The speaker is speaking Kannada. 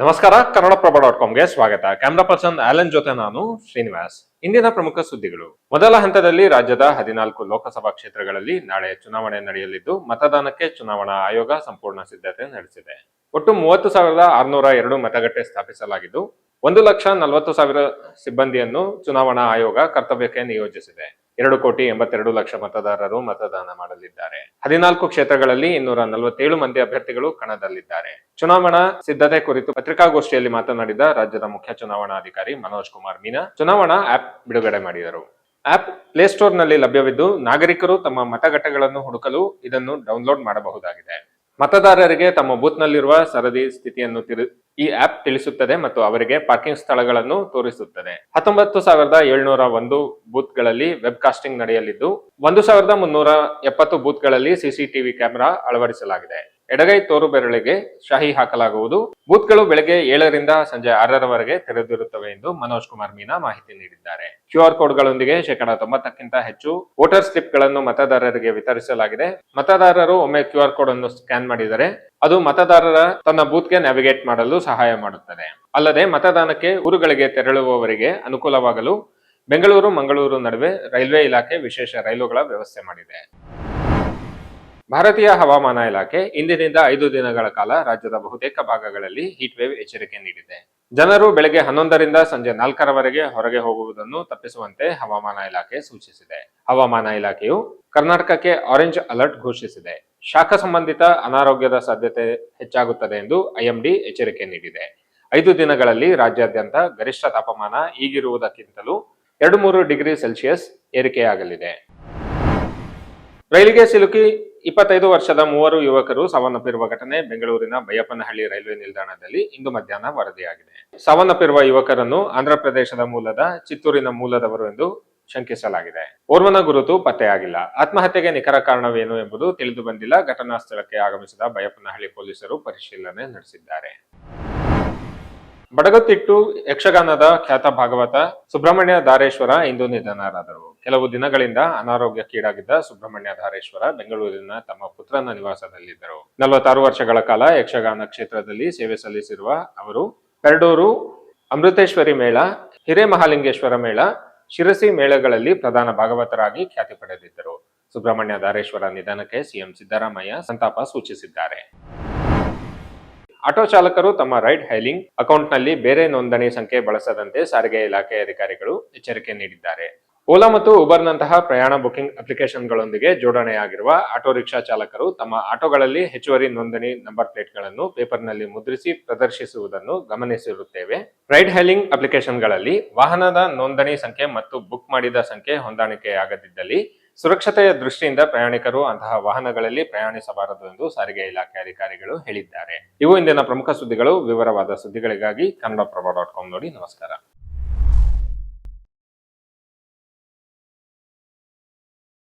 ನಮಸ್ಕಾರ, ಕನ್ನಡಪ್ರಭ ಡಾಟ್ ಕಾಮ್ಗೆ ಸ್ವಾಗತ. ಕ್ಯಾಮ್ರಾ ಪರ್ಸನ್ ಆಲನ್ ಜೊತೆ ನಾನು ಶ್ರೀನಿವಾಸ್. ಇಂದಿನ ಪ್ರಮುಖ ಸುದ್ದಿಗಳು. ಮೊದಲ ಹಂತದಲ್ಲಿ ರಾಜ್ಯದ ಹದಿನಾಲ್ಕು ಲೋಕಸಭಾ ಕ್ಷೇತ್ರಗಳಲ್ಲಿ ನಾಳೆ ಚುನಾವಣೆ ನಡೆಯಲಿದ್ದು, ಮತದಾನಕ್ಕೆ ಚುನಾವಣಾ ಆಯೋಗ ಸಂಪೂರ್ಣ ಸಿದ್ಧತೆ ನಡೆಸಿದೆ. ಒಟ್ಟು ಮೂವತ್ತು ಸಾವಿರದ ಆರುನೂರ ಎರಡು ಮತಗಟ್ಟೆ ಸ್ಥಾಪಿಸಲಾಗಿದ್ದು, ಒಂದು ಲಕ್ಷ ನಲವತ್ತು ಸಾವಿರ ಸಿಬ್ಬಂದಿಯನ್ನು ಚುನಾವಣಾ ಆಯೋಗ ಕರ್ತವ್ಯಕ್ಕೆ ನಿಯೋಜಿಸಿದೆ. ಎರಡು ಕೋಟಿ ಎಂಬತ್ತೆರಡು ಲಕ್ಷ ಮತದಾರರು ಮತದಾನ ಮಾಡಲಿದ್ದಾರೆ. ಹದಿನಾಲ್ಕು ಕ್ಷೇತ್ರಗಳಲ್ಲಿ ಇನ್ನೂರ ನಲವತ್ತೇಳು ಮಂದಿ ಅಭ್ಯರ್ಥಿಗಳು ಕಣದಲ್ಲಿದ್ದಾರೆ. ಚುನಾವಣಾ ಸಿದ್ಧತೆ ಕುರಿತು ಪತ್ರಿಕಾಗೋಷ್ಠಿಯಲ್ಲಿ ಮಾತನಾಡಿದ ರಾಜ್ಯದ ಮುಖ್ಯ ಚುನಾವಣಾಧಿಕಾರಿ ಮನೋಜ್ ಕುಮಾರ್ ಮೀನಾ, ಚುನಾವಣಾ ಆಪ್ ಬಿಡುಗಡೆ ಮಾಡಿದರು. ಆಪ್ ಪ್ಲೇಸ್ಟೋರ್ನಲ್ಲಿ ಲಭ್ಯವಿದ್ದು, ನಾಗರಿಕರು ತಮ್ಮ ಮತಗಟ್ಟೆಗಳನ್ನು ಹುಡುಕಲು ಇದನ್ನು ಡೌನ್ಲೋಡ್ ಮಾಡಬಹುದಾಗಿದೆ. ಮತದಾರರಿಗೆ ತಮ್ಮ ಬೂತ್ನಲ್ಲಿರುವ ಸರದಿ ಸ್ಥಿತಿಯನ್ನು ತಿರು- ಈ ಆಪ್ ತಿಳಿಸುತ್ತದೆ ಮತ್ತು ಅವರಿಗೆ ಪಾರ್ಕಿಂಗ್ ಸ್ಥಳಗಳನ್ನು ತೋರಿಸುತ್ತದೆ. ಹತ್ತೊಂಬತ್ತು ಸಾವಿರದ ಏಳ್ನೂರ ಒಂದು ಬೂತ್ಗಳಲ್ಲಿ ವೆಬ್ ಕಾಸ್ಟಿಂಗ್ ನಡೆಯಲಿದ್ದು, ಒಂದು ಸಾವಿರದ ಮುನ್ನೂರ ಎಪ್ಪತ್ತು ಬೂತ್ಗಳಲ್ಲಿ ಸಿಸಿಟಿವಿ ಕ್ಯಾಮೆರಾ ಅಳವಡಿಸಲಾಗಿದೆ. ಎಡಗೈ ತೋರು ಬೆರಳಿಗೆ ಶಾಹಿ ಹಾಕಲಾಗುವುದು. ಬೂತ್ಗಳು ಬೆಳಗ್ಗೆ ಏಳರಿಂದ ಸಂಜೆ ಆರರವರೆಗೆ ತೆರೆದಿರುತ್ತವೆ ಎಂದು ಮನೋಜ್ ಕುಮಾರ್ ಮೀನಾ ಮಾಹಿತಿ ನೀಡಿದ್ದಾರೆ. ಕ್ಯೂಆರ್ ಕೋಡ್ಗಳೊಂದಿಗೆ ಶೇಕಡಾ ತೊಂಬತ್ತಕ್ಕಿಂತ ಹೆಚ್ಚು ವೋಟರ್ ಸ್ಲಿಪ್ಗಳನ್ನು ಮತದಾರರಿಗೆ ವಿತರಿಸಲಾಗಿದೆ. ಮತದಾರರು ಒಮ್ಮೆ ಕ್ಯೂಆರ್ ಕೋಡ್ ಅನ್ನು ಸ್ಕ್ಯಾನ್ ಮಾಡಿದರೆ ಅದು ಮತದಾರರ ತನ್ನ ಬೂತ್ಗೆ ನ್ಯಾವಿಗೇಟ್ ಮಾಡಲು ಸಹಾಯ ಮಾಡುತ್ತದೆ. ಅಲ್ಲದೆ ಮತದಾನಕ್ಕೆ ಊರುಗಳಿಗೆ ತೆರಳುವವರಿಗೆ ಅನುಕೂಲವಾಗಲು ಬೆಂಗಳೂರು, ಮಂಗಳೂರು ನಡುವೆ ರೈಲ್ವೆ ಇಲಾಖೆ ವಿಶೇಷ ರೈಲುಗಳ ವ್ಯವಸ್ಥೆ ಮಾಡಿದೆ. ಭಾರತೀಯ ಹವಾಮಾನ ಇಲಾಖೆ ಇಂದಿನಿಂದ ಐದು ದಿನಗಳ ಕಾಲ ರಾಜ್ಯದ ಬಹುತೇಕ ಭಾಗಗಳಲ್ಲಿ ಹೀಟ್ ವೇವ್ ಎಚ್ಚರಿಕೆ ನೀಡಿದೆ. ಜನರು ಬೆಳಗ್ಗೆ ಹನ್ನೊಂದರಿಂದ ಸಂಜೆ ನಾಲ್ಕರವರೆಗೆ ಹೊರಗೆ ಹೋಗುವುದನ್ನು ತಪ್ಪಿಸುವಂತೆ ಹವಾಮಾನ ಇಲಾಖೆ ಸೂಚಿಸಿದೆ. ಹವಾಮಾನ ಇಲಾಖೆಯು ಕರ್ನಾಟಕಕ್ಕೆ ಆರೆಂಜ್ ಅಲರ್ಟ್ ಘೋಷಿಸಿದೆ. ಶಾಖ ಸಂಬಂಧಿತ ಅನಾರೋಗ್ಯದ ಸಾಧ್ಯತೆ ಹೆಚ್ಚಾಗುತ್ತದೆ ಎಂದು ಐಎಂಡಿ ಎಚ್ಚರಿಕೆ ನೀಡಿದೆ. ಐದು ದಿನಗಳಲ್ಲಿ ರಾಜ್ಯಾದ್ಯಂತ ಗರಿಷ್ಠ ತಾಪಮಾನ ಈಗಿರುವುದಕ್ಕಿಂತಲೂ ಎರಡು ಮೂರು ಡಿಗ್ರಿ ಸೆಲ್ಸಿಯಸ್ ಏರಿಕೆಯಾಗಲಿದೆ. ರೈಲಿಗೆ ಸಿಲುಕಿ ಇಪ್ಪತ್ತೈದು ವರ್ಷದ ಮೂವರು ಯುವಕರು ಸಾವನ್ನಪ್ಪಿರುವ ಘಟನೆ ಬೆಂಗಳೂರಿನ ಬೈಯಪ್ಪನಹಳ್ಳಿ ರೈಲ್ವೆ ನಿಲ್ದಾಣದಲ್ಲಿ ಇಂದು ಮಧ್ಯಾಹ್ನ ವರದಿಯಾಗಿದೆ. ಸಾವನ್ನಪ್ಪಿರುವ ಯುವಕರನ್ನು ಆಂಧ್ರಪ್ರದೇಶದ ಮೂಲದ ಚಿತ್ತೂರಿನ ಮೂಲದವರು ಎಂದು ಶಂಕಿಸಲಾಗಿದೆ. ಓರ್ವನ ಗುರುತು ಪತ್ತೆಯಾಗಿಲ್ಲ. ಆತ್ಮಹತ್ಯೆಗೆ ನಿಖರ ಕಾರಣವೇನು ಎಂಬುದು ತಿಳಿದು ಬಂದಿಲ್ಲ. ಘಟನಾ ಸ್ಥಳಕ್ಕೆ ಆಗಮಿಸಿದ ಬೈಯಪ್ಪನಹಳ್ಳಿ ಪೊಲೀಸರು ಪರಿಶೀಲನೆ ನಡೆಸಿದ್ದಾರೆ. ಬಡಗತಿಟ್ಟು ಯಕ್ಷಗಾನದ ಖ್ಯಾತ ಭಾಗವತ ಸುಬ್ರಹ್ಮಣ್ಯ ದಾರೇಶ್ವರ ಇಂದು ನಿಧನರಾದರು. ಕೆಲವು ದಿನಗಳಿಂದ ಅನಾರೋಗ್ಯಕ್ಕೀಡಾಗಿದ್ದ ಸುಬ್ರಹ್ಮಣ್ಯ ಧಾರೇಶ್ವರ ಬೆಂಗಳೂರಿನ ತಮ್ಮ ಪುತ್ರನ ನಿವಾಸದಲ್ಲಿದ್ದರು. ನಲವತ್ತಾರು ವರ್ಷಗಳ ಕಾಲ ಯಕ್ಷಗಾನ ಕ್ಷೇತ್ರದಲ್ಲಿ ಸೇವೆ ಸಲ್ಲಿಸಿರುವ ಅವರು ಪೆರಡೂರು ಅಮೃತೇಶ್ವರಿ ಮೇಳ, ಹಿರೇಮಹಾಲಿಂಗೇಶ್ವರ ಮೇಳ, ಶಿರಸಿ ಮೇಳಗಳಲ್ಲಿ ಪ್ರಧಾನ ಭಾಗವತರಾಗಿ ಖ್ಯಾತಿ ಪಡೆದಿದ್ದರು. ಸುಬ್ರಹ್ಮಣ್ಯ ಧಾರೇಶ್ವರ ನಿಧನಕ್ಕೆ ಸಿಎಂ ಸಿದ್ದರಾಮಯ್ಯ ಸಂತಾಪ ಸೂಚಿಸಿದ್ದಾರೆ. ಆಟೋ ಚಾಲಕರು ತಮ್ಮ ರೈಡ್ ಹೈಲಿಂಗ್ ಅಕೌಂಟ್ನಲ್ಲಿ ಬೇರೆ ನೋಂದಣಿ ಸಂಖ್ಯೆ ಬಳಸದಂತೆ ಸಾರಿಗೆ ಇಲಾಖೆ ಅಧಿಕಾರಿಗಳು ಎಚ್ಚರಿಕೆ ನೀಡಿದ್ದಾರೆ. ಓಲಾ ಮತ್ತು ಉಬರ್ನಂತಹ ಪ್ರಯಾಣ ಬುಕಿಂಗ್ ಅಪ್ಲಿಕೇಶನ್ಗಳೊಂದಿಗೆ ಜೋಡಣೆಯಾಗಿರುವ ಆಟೋ ರಿಕ್ಷಾ ಚಾಲಕರು ತಮ್ಮ ಆಟೋಗಳಲ್ಲಿ ಹೆಚ್ಚುವರಿ ನೋಂದಣಿ ನಂಬರ್ ಪ್ಲೇಟ್ಗಳನ್ನು ಪೇಪರ್ನಲ್ಲಿ ಮುದ್ರಿಸಿ ಪ್ರದರ್ಶಿಸುವುದನ್ನು ಗಮನಿಸಿರುತ್ತೇವೆ. ರೈಡ್ ಹೈಲಿಂಗ್ ಅಪ್ಲಿಕೇಶನ್ಗಳಲ್ಲಿ ವಾಹನದ ನೋಂದಣಿ ಸಂಖ್ಯೆ ಮತ್ತು ಬುಕ್ ಮಾಡಿದ ಸಂಖ್ಯೆ ಹೊಂದಾಣಿಕೆಯಾಗದಿದ್ದಲ್ಲಿ ಸುರಕ್ಷತೆಯ ದೃಷ್ಟಿಯಿಂದ ಪ್ರಯಾಣಿಕರು ಅಂತಹ ವಾಹನಗಳಲ್ಲಿ ಪ್ರಯಾಣಿಸಬಾರದು ಎಂದು ಸಾರಿಗೆ ಇಲಾಖೆ ಅಧಿಕಾರಿಗಳು ಹೇಳಿದ್ದಾರೆ. ಇವು ಇಂದಿನ ಪ್ರಮುಖ ಸುದ್ದಿಗಳು. ವಿವರವಾದ ಸುದ್ದಿಗಳಿಗಾಗಿ ಕನ್ನಡಪ್ರಭ ಡಾಟ್ ಕಾಮ್ ನೋಡಿ ನಮಸ್ಕಾರ.